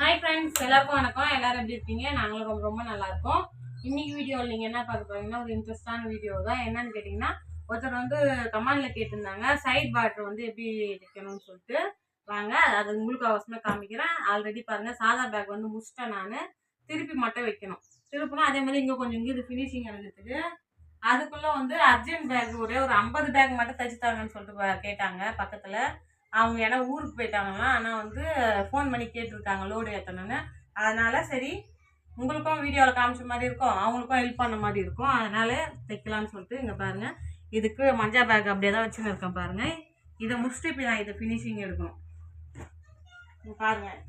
Hi friends எல்லாருக்கும் வணக்கம். எல்லாரும் எப்படி இருக்கீங்க? நாங்களும் ரொம்ப ரொம்ப நல்லா இருக்கோம். இன்னைக்கு வீடியோவில் நீங்கள் என்ன பார்க்க போறீங்கன்னா ஒரு இன்ட்ரெஸ்டான வீடியோ தான். என்னன்னு கேட்டிங்கன்னா ஒருத்தர் வந்து கமாண்டில் கேட்டிருந்தாங்க. சைட் பார்டர் வந்து எப்படி தைக்கணும்னு சொல்லிட்டு. வாங்க அது உங்களுக்கு அவசரமாக காமிக்கிறேன். ஆல்ரெடி பாருங்க சாதா பேக் வந்து முடிச்சிட்டேன் நான். திருப்பி மட்டும் வைக்கணும். திருப்பினா அதே மாதிரி இங்கே கொஞ்சம் இங்கே இது ஃபினிஷிங் எடுக்கிறதுக்கு அதுக்குள்ளே வந்து அர்ஜென்ட் பேக் ஒரே ஒரு ஐம்பது பேக் மட்டும் தைச்சு தாங்கன்னு சொல்லிட்டு கேட்டாங்க பக்கத்தில். அவங்க ஏன்னா ஊருக்கு போயிட்டாங்களாம். ஆனால் வந்து ஃபோன் பண்ணி கேட்டிருக்காங்க லோடு ஏற்றணுன்னு அதனால் சரி உங்களுக்கும் வீடியோவில் காமிச்ச மாதிரி இருக்கும் அவங்களுக்கும் ஹெல்ப் பண்ண மாதிரி இருக்கும். அதனால் தைக்கலாம்னு சொல்லிட்டு இங்கே பாருங்கள் இதுக்கு மஞ்சா பேக் அப்படியே தான் வச்சுன்னு இருக்கேன் பாருங்கள் இதை முடிச்சுட்டு இப்போ நான் இதை ஃபினிஷிங் எடுக்கணும். பாருங்கள்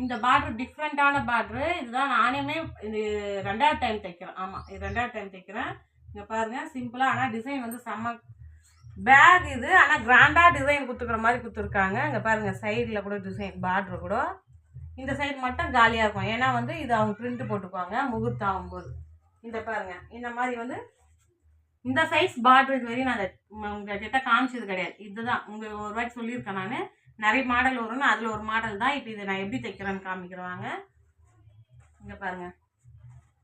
இந்த பார்ட்ரு டிஃப்ரெண்ட்டான பார்ட்ரு இதுதான் நானே இது ரெண்டாவது டைம் தைக்கிறேன். ஆமாம் இது ரெண்டாவது டைம் தைக்கிறேன். இங்கே பாருங்க சிம்பிளாக ஆனால் டிசைன் வந்து செம்ம பேக் இது ஆனால் கிராண்டாக டிசைன் கொடுத்துக்கிற மாதிரி கொடுத்துருக்காங்க அங்கே பாருங்கள் சைடில் கூட டிசைன் பார்டர் கூட. இந்த சைடு மட்டும் காலியாக இருக்கும். ஏன்னா வந்து இது அவங்க பிரிண்ட் போட்டுக்குவாங்க முகூர்த்தம் ஆகும்போது இந்த பாருங்கள் இந்த மாதிரி வந்து இந்த சைஸ் பார்டர் இது வரையும் நான் அதை உங்கள் கிட்ட காமிச்சது கிடையாது. இதுதான். உங்கள் ஒரு வாட்டி சொல்லியிருக்கேன் நான். நிறைய மாடல் வரும்னு அதில் ஒரு மாடல் தான் இப்போ இதை நான் எப்படி தைக்கிறேன்னு காமிக்கிறவாங்க இங்கே பாருங்கள்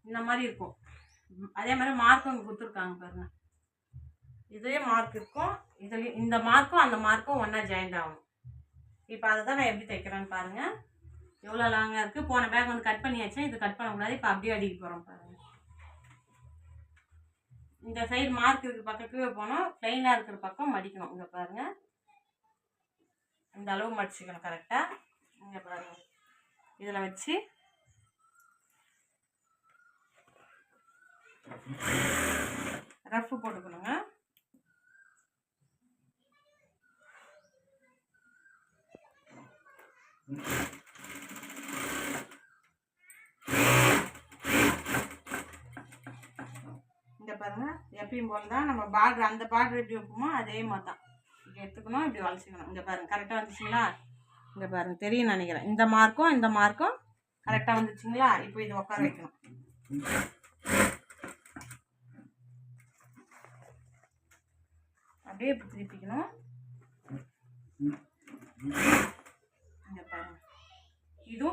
இந்த மாதிரி இருக்கும். அதே மாதிரி மார்க் ஒன்று கொடுத்துருக்காங்க பாருங்கள் இதே மார்க் இருக்கும் இதுலேயும் இந்த மார்க்கும் அந்த மார்க்கும் ஒன்றா ஜாயிண்ட் ஆகும். இப்போ அதை தான் நான் எப்படி தைக்கிறேன்னு பாருங்கள் எவ்வளோ லாங்காக இருக்குது போன பேக் வந்து கட் பண்ணியாச்சு. இது கட் பண்ணக்கூடாது இப்போ அப்படியே அடிக்க போகிறோம் பாருங்கள் இந்த சைடு மார்க் இருக்கிற பக்கத்துக்கு போனோம். ப்ளைனாக இருக்கிற பக்கம் மடிக்கணும். இங்கே பாருங்கள் இந்த அளவு மடிச்சுக்கணும் கரெக்டாக இங்கே பாருங்கள் இதில் வச்சு. ரஃப் போட்டுக்கணுங்க. இந்த பாருங்க எப்பயும் போல் தான் நம்ம பார்டர் அந்த பார்டர் எப்படி வைப்போமோ அதே மாதிரி தான் இப்படி எடுத்துக்கணும் இப்படி வளைச்சிக்கணும். இங்கே பாருங்க கரெக்டாக வந்துச்சுங்களா? இங்கே பாருங்க தெரியும் நினைக்கிறேன். இந்த மார்க்கும் இந்த மார்க்கும் கரெக்டாக வந்துச்சுங்களா? இப்போ இது உட்கார வைக்கணும். அப்படியே இப்படி திருப்பிக்கணும்.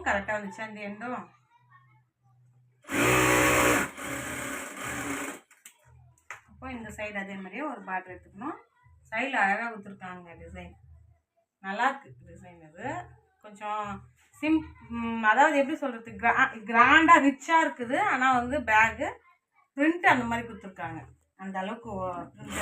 கரெக்டாக வந்துச்சு அந்த எண்டும்? அப்போ இந்த சைடு அதே மாதிரியே ஒரு பார்டர் எடுத்துக்கணும். சைடில் அழகாக கொடுத்துருக்காங்க டிசைன் நல்லாயிருக்கு டிசைன் இது கொஞ்சம் சிம் அதாவது எப்படி சொல்கிறது கிரா கிராண்டாக ரிச்சாக இருக்குது. ஆனால் வந்து பேகு பிரிண்ட் அந்த மாதிரி கொடுத்துருக்காங்க. அந்த அளவுக்கு பிரிண்ட்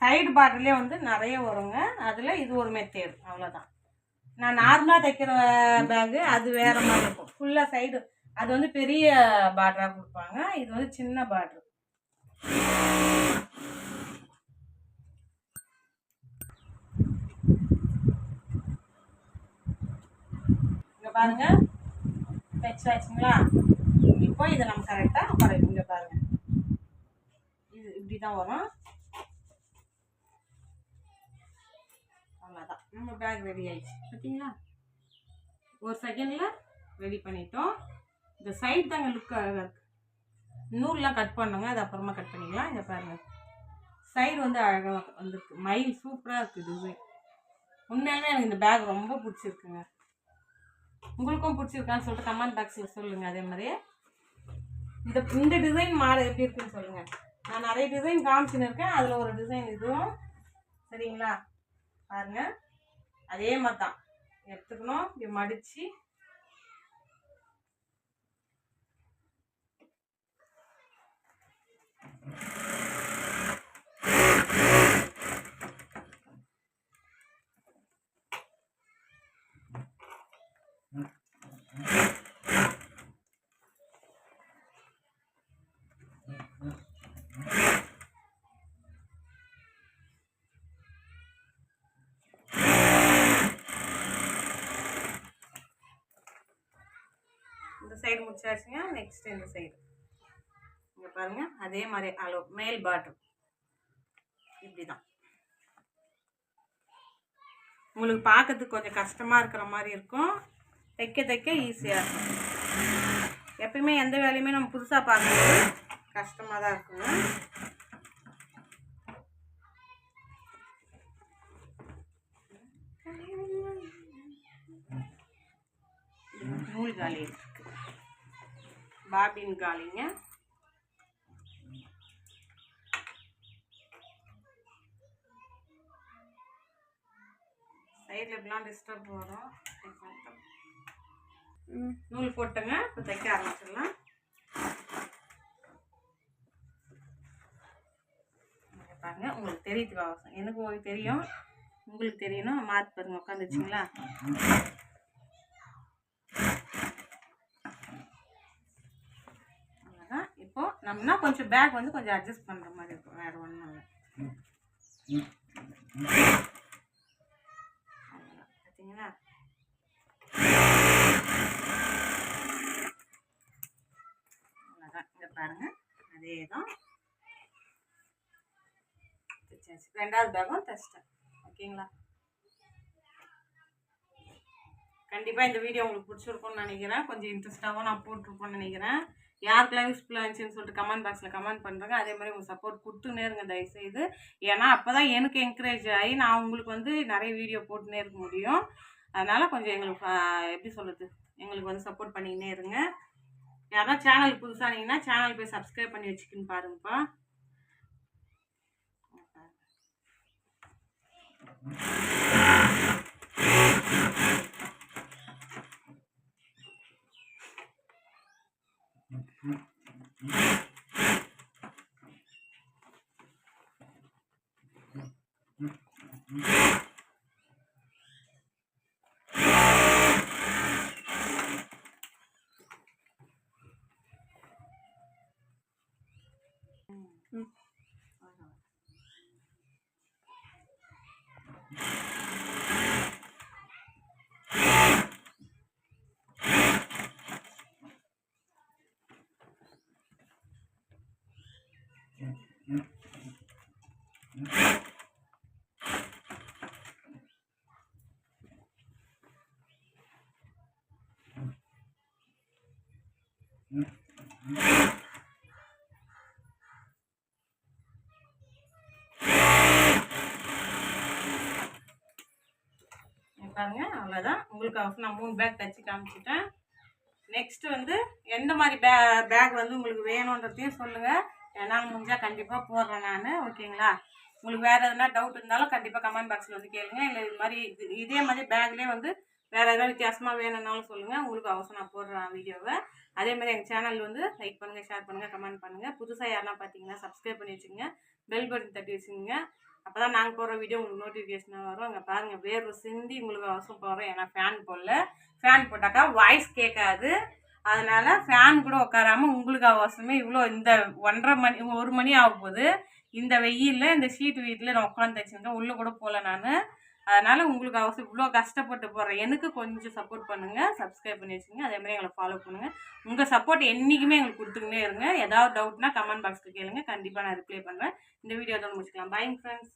சைடு பார்டர்லேயே வந்து நிறைய வருங்க. அதில் இது ஒரு மெத்தேடு அவ்வளோதான் நான் நார்மலாக தைக்கிற பேகு அது வேறு மாதிரி இருக்கும். ஃபுல்லாக சைடு அது வந்து பெரிய பார்டராக கொடுப்பாங்க. இது வந்து சின்ன பார்டர் இங்கே பாருங்க. தைச்சு ஆச்சுங்களா? இப்போ இதை நம்ம கரெக்டாக குறைக்கும் இங்கே பாருங்க. இப்படி தான் வரும். அவ்வளோதான் நம்ம பேக் ரெடி ஆயிடுச்சு. பார்த்தீங்களா ஒரு செகண்டில் ரெடி பண்ணிட்டோம். இந்த சைடு தாங்க லுக் அழகாக இருக்குது நூல்லாம் கட் பண்ணுங்க அது அப்புறமா கட் பண்ணிக்கலாம். இங்கே பாருங்கள் சைடு வந்து அழகாக வந்துருக்கு. மயில் சூப்பராக இருக்குது டிசைன் உண்மையாலுமே எனக்கு இந்த பேக் ரொம்ப பிடிச்சிருக்குங்க. உங்களுக்கும் பிடிச்சிருக்கான்னு சொல்லிட்டு கமெண்ட் பாக்ஸில் சொல்லுங்கள் அதே மாதிரியே. இந்த இந்த டிசைன் மாடல் எப்படி இருக்குன்னு சொல்லுங்கள் நான் நிறைய டிசைன் காமிச்சுன்னு இருக்கேன் அதில் ஒரு டிசைன் இதுவும். சரிங்களா? பாருங்கள் அதே மாதிரி தான் எடுத்துக்கணும். இப்படி மடித்து இந்த சைடு முடிச்சாச்சுங்க நெக்ஸ்ட் இந்த சைடு இங்கே பாருங்க அதே மாதிரி அளவு மேல் பாட்டம் இப்படி தான் உங்களுக்கு பார்க்கறதுக்கு கொஞ்சம் கஷ்டமாக இருக்கிற மாதிரி இருக்கும். தைக்க தைக்க ஈஸியாக இருக்கும். எப்பயுமே எந்த வேலையுமே நம்ம புதுசாக பார்க்கும்போது கஷ்டமாக தான் இருக்குங்க. நூல் காலி பாபின் காலிங்க. சைடில் இப்படிலாம் டிஸ்டர்ப் வரும்? நூல் போட்டுங்க. இப்போ தைக்க ஆரம்பிச்சிடலாம். பாருங்க உங்களுக்கு தெரியுது அவசியம் எனக்கு உங்களுக்கு தெரியும். உங்களுக்கு தெரியணும். மார்க் பாருங்க உட்காந்துச்சிங்களா அவ்வளோதான் இப்போ நம்மனா கொஞ்சம் பேக் வந்து கொஞ்சம் அட்ஜஸ்ட் பண்ணுற மாதிரி இருக்கும். வேறு ஒன்றும் இல்லை. அவ்வளோதான் பார்த்தீங்களா அவ்வளோதான் இங்கே பாருங்க. அதே தான் ரெண்டாவது பேக்கும் தைச்சிட்டேன். ஓகேங்களா? கண்டிப்பாக இந்த வீடியோ உங்களுக்கு பிடிச்சிருக்கும்னு நினைக்கிறேன். கொஞ்சம் இன்ட்ரெஸ்ட்டாகவும் நான் போட்டிருப்போம்னு நினைக்கிறேன். யாருக்கெல்லாம் யூஸ்ஃபுல்லாக இருந்துச்சுன்னு சொல்லிட்டு கமெண்ட் பாக்ஸில் கமெண்ட் பண்ணுறேங்க அதே மாதிரி உங்கள் சப்போர்ட் கொடுத்துனே இருங்க தயவுசெய்து. ஏன்னா அப்போ தான் எனக்கு என்கரேஜ் ஆகி நான் உங்களுக்கு வந்து நிறைய வீடியோ போட்டுனே இருக்க முடியும். அதனால் கொஞ்சம் எங்களுக்கு எப்படி சொல்கிறது எங்களுக்கு வந்து சப்போர்ட் பண்ணிக்கினே இருங்க. யாராவது சேனல் புதுசானீங்கன்னா சேனல் போய் சப்ஸ்கிரைப் பண்ணி வச்சுக்கின்னு பாருங்கப்பா. இங்க பாருங்க அவ்வளோதான் உங்களுக்கு நான் மூணு பேக் தச்சு காமிச்சிட்டேன். நெக்ஸ்ட் வந்து எந்த மாதிரி பே பேக் வந்து உங்களுக்கு வேணுன்றதையும் சொல்லுங்கள் என்னால் முடிஞ்சால் கண்டிப்பாக போடுறேன் நான். ஓகேங்களா உங்களுக்கு வேறு எதனா டவுட் இருந்தாலும் கண்டிப்பாக கமெண்ட் பாக்ஸில் வந்து கேளுங்க. இல்லை இது மாதிரி இது இதே மாதிரி பேக்லேயே வந்து வேறு எதாவது வித்தியாசமாக வேணும்னாலும் சொல்லுங்கள் உங்களுக்கு அவசரம் நான் போடுறேன் வீடியோவை அதே மாதிரி எங்கள் சேனல் வந்து லைக் பண்ணுங்கள் ஷேர் பண்ணுங்கள் கமெண்ட் பண்ணுங்கள் புதுசாக யாரெல்லாம் பார்த்தீங்கன்னா சப்ஸ்கிரைப் பண்ணி வச்சுங்க பெல் பட்டன் தட்டி வச்சுங்க அப்போ தான் நாங்கள் போடுற வீடியோ உங்களுக்கு நோட்டிஃபிகேஷனாக வரும். அங்கே பாருங்கள் வேர்வை சிந்தி உங்களுக்கு அவசரம் போடுறோம் ஏன்னா ஃபேன் போடல. ஃபேன் போட்டாக்கா வாய்ஸ் கேட்காது. அதனால் ஃபேன் கூட உட்காராமல் உங்களுக்கு அவசியமே இவ்வளோ இந்த ஒன்றரை மணி ஒரு மணி ஆக போகுது இந்த வெயிலில் இந்த ஷீட் வீட்டில் நான் உட்காந்து வச்சுருக்கேன் உள்ளே கூட போகல நான். அதனால் உங்களுக்கு அவசியம் இவ்வளோ கஷ்டப்பட்டு போடுறேன். எனக்கு கொஞ்சம் சப்போர்ட் பண்ணுங்கள் சப்ஸ்கிரைப் பண்ணி வச்சுங்க அதே மாதிரி எங்களை ஃபாலோ பண்ணுங்கள் உங்கள் சப்போர்ட் என்றைக்குமே எங்களுக்கு கொடுத்துக்கிட்டே இருங்க. ஏதாவது டவுட்னா கமெண்ட் பாக்ஸில் கேளுங்க. கண்டிப்பாக நான் ரிப்ளை பண்ணுறேன் இந்த வீடியோ தான் முடிச்சுக்கலாம். Bye friends